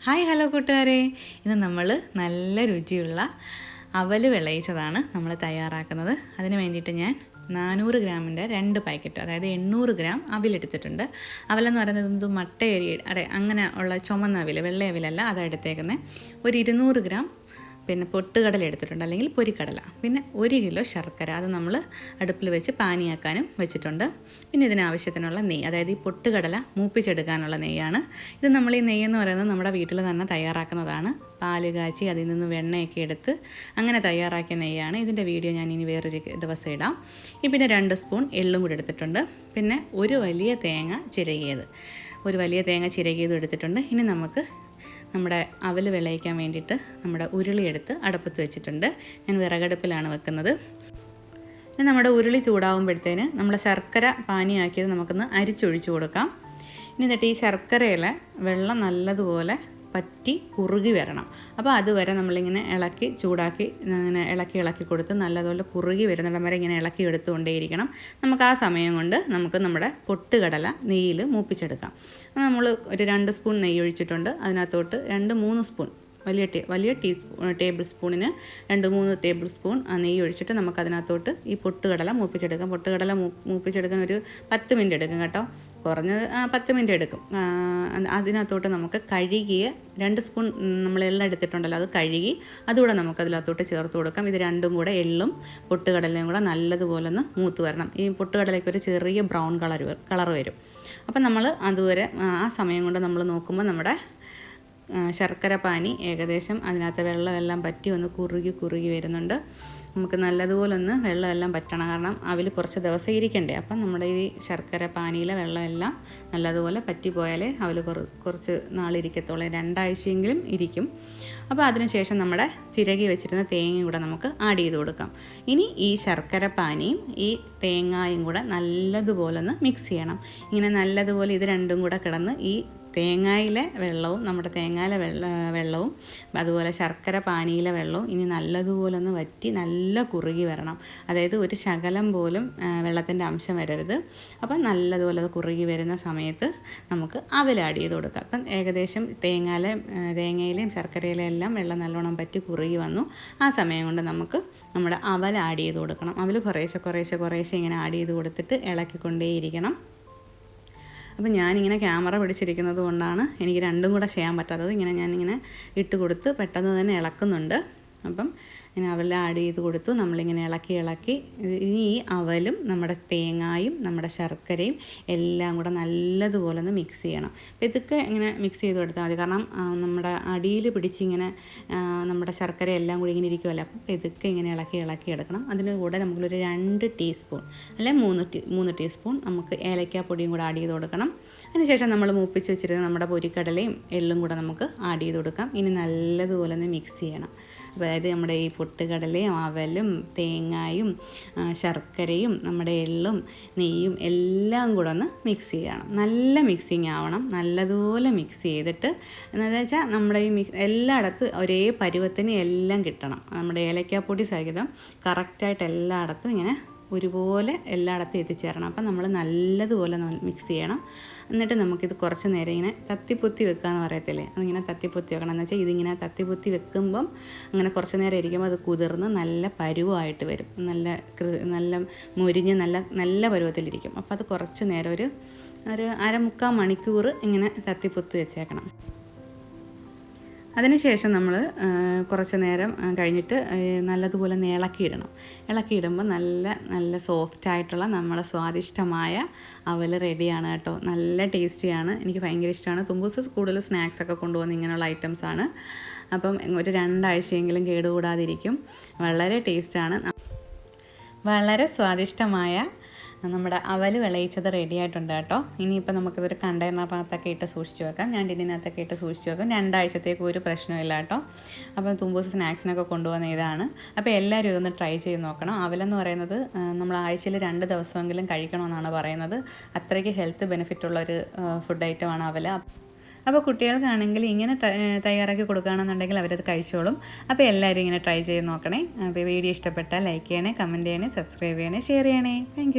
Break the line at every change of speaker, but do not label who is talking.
Hi hello കൂട്ടുകാരെ. ഇന്ന് നമ്മൾ നല്ല രുചിയുള്ള അവൽ വിളയിച്ചതാണ് നമ്മൾ തയ്യാറാക്കുന്നത്. അതിന് വേണ്ടിയിട്ട് ഞാൻ നാനൂറ് ഗ്രാമിന്റെ രണ്ട് പാക്കറ്റ് അതായത് എണ്ണൂറ് ഗ്രാം അവിലെടുത്തിട്ടുണ്ട് അവലെന്ന് പറയുന്നത് എന്ത് മട്ടയരി അതെ അങ്ങനെ ഉള്ള ചുമന്ന അവിൽ വെള്ള അവിലല്ല അതാണ് എടുത്തേക്കുന്നത് ഒരു ഇരുന്നൂറ് ഗ്രാം പിന്നെ പൊട്ടുകടല എടുത്തിട്ടുണ്ട് അല്ലെങ്കിൽ പൊരിക്കടല. പിന്നെ ഒരു കിലോ ശർക്കര അത് നമ്മൾ അടുപ്പിൽ വെച്ച് പാനിയാക്കാനും വെച്ചിട്ടുണ്ട്. പിന്നെ ഇതിനാവശ്യത്തിനുള്ള നെയ്യ് അതായത് ഈ പൊട്ടുകടല മൂപ്പിച്ചെടുക്കാനുള്ള നെയ്യാണ്. ഇത് നമ്മൾ ഈ നെയ്യ് എന്ന് പറയുന്നത് നമ്മുടെ വീട്ടിൽ തന്നെ തയ്യാറാക്കുന്നതാണ്. പാൽ കാച്ചി അതിൽ നിന്ന് വെണ്ണയൊക്കെ എടുത്ത് അങ്ങനെ തയ്യാറാക്കിയ നെയ്യാണ്. ഇതിന്റെ വീഡിയോ ഞാൻ ഇനി വേറൊരു ദിവസം ഇടാം. ഈ പിന്നെ രണ്ട് സ്പൂൺ എള്ളും കൂടി എടുത്തിട്ടുണ്ട്. പിന്നെ ഒരു വലിയ തേങ്ങ ചിരകിയത് ഒരു വലിയ തേങ്ങ ചിരകിയത് എടുത്തിട്ടുണ്ട്. ഇനി നമുക്ക് നമ്മുടെ അവൽ വിളയിക്കാൻ വേണ്ടിയിട്ട് നമ്മുടെ ഉരുളി എടുത്ത് അടുപ്പത്ത് വെച്ചിട്ടുണ്ട്. ഞാൻ വിറകടുപ്പിലാണ് വെക്കുന്നത്. ഇനി നമ്മുടെ ഉരുളി ചൂടാവുമ്പോഴത്തേന് നമ്മൾ ശർക്കര പാനിയാക്കിയത് നമുക്കൊന്ന് അരിച്ചൊഴിച്ചു കൊടുക്കാം. ഇനി എന്നിട്ട് ഈ ശർക്കരയിലെ വെള്ളം നല്ലതുപോലെ പറ്റി കുറുകി വരണം. അപ്പോൾ അതുവരെ നമ്മളിങ്ങനെ ഇളക്കി ചൂടാക്കി ഇങ്ങനെ ഇളക്കി ഇളക്കി കൊടുത്ത് നല്ലതുപോലെ കുറുകി വരുന്നിടം വരെ ഇങ്ങനെ ഇളക്കി എടുത്തുകൊണ്ടേയിരിക്കണം. നമുക്ക് ആ സമയം കൊണ്ട് നമുക്ക് നമ്മുടെ പൊട്ടുകടല നെയ്യിൽ മൂപ്പിച്ചെടുക്കാം. നമ്മൾ ഒരു രണ്ട് സ്പൂൺ നെയ്യ് ഒഴിച്ചിട്ടുണ്ട് അതിനകത്തോട്ട് രണ്ട് മൂന്ന് സ്പൂൺ വലിയ ടേ വലിയ ടീസ്പൂ ടേബിൾ സ്പൂണിന് രണ്ട് മൂന്ന് ടേബിൾ സ്പൂൺ നെയ്യ് ഒഴിച്ചിട്ട് നമുക്ക് അതിനകത്തോട്ട് ഈ പൊട്ടുകടല മൂപ്പിച്ചെടുക്കാം. പൊട്ടുകടല മൂപ്പിച്ചെടുക്കാൻ ഒരു പത്ത് മിനിറ്റ് എടുക്കും കേട്ടോ. കുറഞ്ഞത് പത്ത് മിനിറ്റ് എടുക്കും. അതിനകത്തോട്ട് നമുക്ക് കഴുകിയ രണ്ട് സ്പൂൺ നമ്മൾ എള്ളം എടുത്തിട്ടുണ്ടല്ലോ അത് കഴുകി അതുകൂടെ നമുക്ക് അതിനകത്തോട്ട് ചേർത്ത് കൊടുക്കാം. ഇത് രണ്ടും കൂടെ എള്ളും പൊട്ടുകടലയും കൂടെ നല്ലതുപോലെ ഒന്ന് മൂത്ത് വരണം. ഈ പൊട്ടുകടലയ്ക്ക് ഒരു ചെറിയ ബ്രൗൺ കളർ കളർ വരും. അപ്പം നമ്മൾ അതുവരെ ആ സമയം കൊണ്ട് നമ്മൾ നോക്കുമ്പോൾ നമ്മുടെ ശർക്കര പാനി ഏകദേശം അതിനകത്ത് വെള്ളമെല്ലാം പറ്റി ഒന്ന് കുറുകി കുറുകി വരുന്നുണ്ട്. നമുക്ക് നല്ലതുപോലെ ഒന്ന് വെള്ളമെല്ലാം പറ്റണം. കാരണം അവൽ കുറച്ച് ദിവസം ഇരിക്കണ്ടേ. അപ്പം നമ്മുടെ ഈ ശർക്കര പാനിയിലെ വെള്ളമെല്ലാം നല്ലതുപോലെ പറ്റിപ്പോയാലേ അവൽ കുറച്ച് നാളിരിക്കത്തുള്ളൂ. രണ്ടാഴ്ചയെങ്കിലും ഇരിക്കും. അപ്പോൾ അതിനുശേഷം നമ്മുടെ ചിരകി വെച്ചിരുന്ന തേങ്ങയും കൂടെ നമുക്ക് ആഡ് ചെയ്ത് കൊടുക്കാം. ഇനി ഈ ശർക്കര പാനിയും ഈ തേങ്ങായും കൂടെ നല്ലതുപോലെ ഒന്ന് മിക്സ് ചെയ്യണം. ഇങ്ങനെ നല്ലതുപോലെ ഇത് രണ്ടും കൂടെ കിടന്ന് ഈ തേങ്ങായിലെ വെള്ളവും നമ്മുടെ തേങ്ങായിലെ വെള്ള വെള്ളവും അതുപോലെ ശർക്കര പാനിയിലെ വെള്ളവും ഇനി നല്ലതുപോലെ ഒന്ന് വറ്റി നല്ല കുറുകി വരണം. അതായത് ഒരു ശകലം പോലും വെള്ളത്തിന്റെ അംശം വരരുത്. അപ്പം നല്ലതുപോലെ അത് കുറുകി വരുന്ന സമയത്ത് നമുക്ക് ആഡ് ചെയ്ത് കൊടുക്കാം. അപ്പം ഏകദേശം തേങ്ങയിലെ തേങ്ങയിലെയും ശർക്കരയിലെ എല്ലാം വെള്ളം നല്ലോണം പറ്റി കുറുകി വന്നു. ആ സമയം കൊണ്ട് നമുക്ക് നമ്മുടെ അവൽ ആഡ് ചെയ്ത് കൊടുക്കണം. അവൽ കുറേശ്ശെ കുറേശ്ശെ കുറേശ്ശെ ഇങ്ങനെ ആഡ് ചെയ്ത് കൊടുത്തിട്ട് ഇളക്കിക്കൊണ്ടേയിരിക്കണം. അപ്പം ഞാനിങ്ങനെ ക്യാമറ പിടിച്ചിരിക്കുന്നത് കൊണ്ടാണ് എനിക്ക് രണ്ടും കൂടെ ചെയ്യാൻ പറ്റാത്തത്. ഇങ്ങനെ ഞാനിങ്ങനെ ഇട്ട് കൊടുത്ത് പെട്ടെന്ന് തന്നെ ഇളക്കുന്നുണ്ട്. അപ്പം ഇങ്ങനെ അവലെല്ലാം ആഡ് ചെയ്ത് കൊടുത്തു. നമ്മളിങ്ങനെ ഇളക്കി ഇളക്കി. ഇനി ഈ അവലും നമ്മുടെ തേങ്ങായും നമ്മുടെ ശർക്കരയും എല്ലാം കൂടെ നല്ലതുപോലെ ഒന്ന് മിക്സ് ചെയ്യണം. അപ്പം ഇതൊക്കെ ഇങ്ങനെ മിക്സ് ചെയ്ത് കൊടുത്താൽ മതി. കാരണം നമ്മുടെ അടിയിൽ പിടിച്ചിങ്ങനെ നമ്മുടെ ശർക്കര എല്ലാം കൂടി ഇങ്ങനെ ഇരിക്കുമല്ലോ അപ്പം ഇതൊക്കെ ഇങ്ങനെ ഇളക്കി ഇളക്കി എടുക്കണം. അതിന് കൂടെ നമുക്കൊരു രണ്ട് ടീസ്പൂൺ അല്ലെ മൂന്ന് ടീ മൂന്ന് ടീസ്പൂൺ നമുക്ക് ഏലക്കാപ്പൊടിയും കൂടെ ആഡ് ചെയ്ത് കൊടുക്കണം. അതിനുശേഷം നമ്മൾ മൂപ്പിച്ച് വെച്ചിരുന്ന നമ്മുടെ പൊരിക്കടലയും എള്ളും കൂടെ നമുക്ക് ആഡ് ചെയ്ത് കൊടുക്കാം. ഇനി നല്ലതുപോലെ ഒന്ന് മിക്സ് ചെയ്യണം. അപ്പോൾ അതായത് നമ്മുടെ ഈ പൊട്ടുകടലയും അവലും തേങ്ങായും ശർക്കരയും നമ്മുടെ എള്ളും നെയ്യും എല്ലാം കൂടെ ഒന്ന് മിക്സ് ചെയ്യണം. നല്ല മിക്സിങ് ആവണം. നല്ലതുപോലെ മിക്സ് ചെയ്തിട്ട് എന്താ വെച്ചാൽ നമ്മുടെ ഈ മിക്സ് എല്ലായിടത്തും ഒരേ പരുവത്തിന് എല്ലാം കിട്ടണം. നമ്മുടെ ഏലക്കാപ്പൊടി സഹിതം കറക്റ്റായിട്ട് എല്ലായിടത്തും ഇങ്ങനെ ഒരുപോലെ എല്ലായിടത്തും എത്തിച്ചേരണം. അപ്പം നമ്മൾ നല്ലതുപോലെ മിക്സ് ചെയ്യണം. എന്നിട്ട് നമുക്കിത് കുറച്ച് നേരം ഇങ്ങനെ തത്തിപ്പൊത്തി വെക്കുക എന്ന് പറയത്തില്ലേ? അതിങ്ങനെ തത്തിപ്പൊത്തി വെക്കണം. എന്ന് വെച്ചാൽ ഇതിങ്ങനെ തത്തിപ്പൊത്തി വെക്കുമ്പം അങ്ങനെ കുറച്ച് നേരം ഇരിക്കുമ്പോൾ അത് കുതിർന്ന് നല്ല പരുവമായിട്ട് വരും. നല്ല നല്ല മുരിഞ്ഞ് നല്ല നല്ല പരുവത്തിലിരിക്കും. അപ്പോൾ അത് കുറച്ച് നേരം ഒരു ഒരു അരമുക്കാൽ മണിക്കൂർ ഇങ്ങനെ തത്തിപ്പൊത്തി വെച്ചേക്കണം. അതിനുശേഷം നമ്മൾ കുറച്ച് നേരം കഴിഞ്ഞിട്ട് നല്ലതുപോലെ ഇളക്കിയിടണം ഇളക്കിയിടുമ്പോൾ നല്ല നല്ല സോഫ്റ്റ് ആയിട്ടുള്ള നമ്മളെ സ്വാദിഷ്ടമായ അവൽ റെഡിയാണ് കേട്ടോ. നല്ല ടേസ്റ്റിയാണ് എനിക്ക് ഭയങ്കര ഇഷ്ടമാണ്. തുമ്പൂസ് കൂടുതൽ സ്നാക്സ് ഒക്കെ കൊണ്ടുപോകുന്ന ഇങ്ങനെയുള്ള ഐറ്റംസ് ആണ്. അപ്പം ഒരു രണ്ടാഴ്ചയെങ്കിലും കേടുകൂടാതിരിക്കും. വളരെ ടേസ്റ്റാണ് വളരെ സ്വാദിഷ്ടമായ നമ്മുടെ അവൽ വിളയിച്ചത് റെഡി ആയിട്ടുണ്ട് കേട്ടോ. ഇനിയിപ്പോൾ നമുക്കിതൊരു കണ്ടെയ്നറിനകത്തൊക്കെ ഇട്ട് സൂക്ഷിച്ച് വെക്കാം. ഞാൻ ഡിന്നിനകത്തൊക്കെ ഇട്ട് സൂക്ഷിച്ച് വെക്കാം. രണ്ടാഴ്ചത്തേക്ക് ഒരു പ്രശ്നമില്ല കേട്ടോ. അപ്പം തുമ്പൂസ് സ്നാക്സിനൊക്കെ കൊണ്ടുപോകുന്ന ഇതാണ്. അപ്പോൾ എല്ലാവരും ഇതൊന്ന് ട്രൈ ചെയ്ത് നോക്കണം. അവലെന്ന് പറയുന്നത് നമ്മൾ ആഴ്ചയിൽ രണ്ട് ദിവസമെങ്കിലും കഴിക്കണമെന്നാണ് പറയുന്നത്. അത്രയ്ക്ക് ഹെൽത്ത് ബെനിഫിറ്റ് ഉള്ള ഒരു ഫുഡ് ഐറ്റമാണ് അവല. അപ്പോൾ കുട്ടികൾക്കാണെങ്കിൽ ഇങ്ങനെ തയ്യാറാക്കി കൊടുക്കുകയാണെന്നുണ്ടെങ്കിൽ അവരത് കഴിച്ചോളും. അപ്പോൾ എല്ലാവരും ഇങ്ങനെ ട്രൈ ചെയ്ത് നോക്കണേ. അപ്പോൾ വീഡിയോ ഇഷ്ടപ്പെട്ടാൽ ലൈക്ക് ചെയ്യണേ കമന്റ് ചെയ്യണേ സബ്സ്ക്രൈബ് ചെയ്യണേ ഷെയർ ചെയ്യണേ. താങ്ക്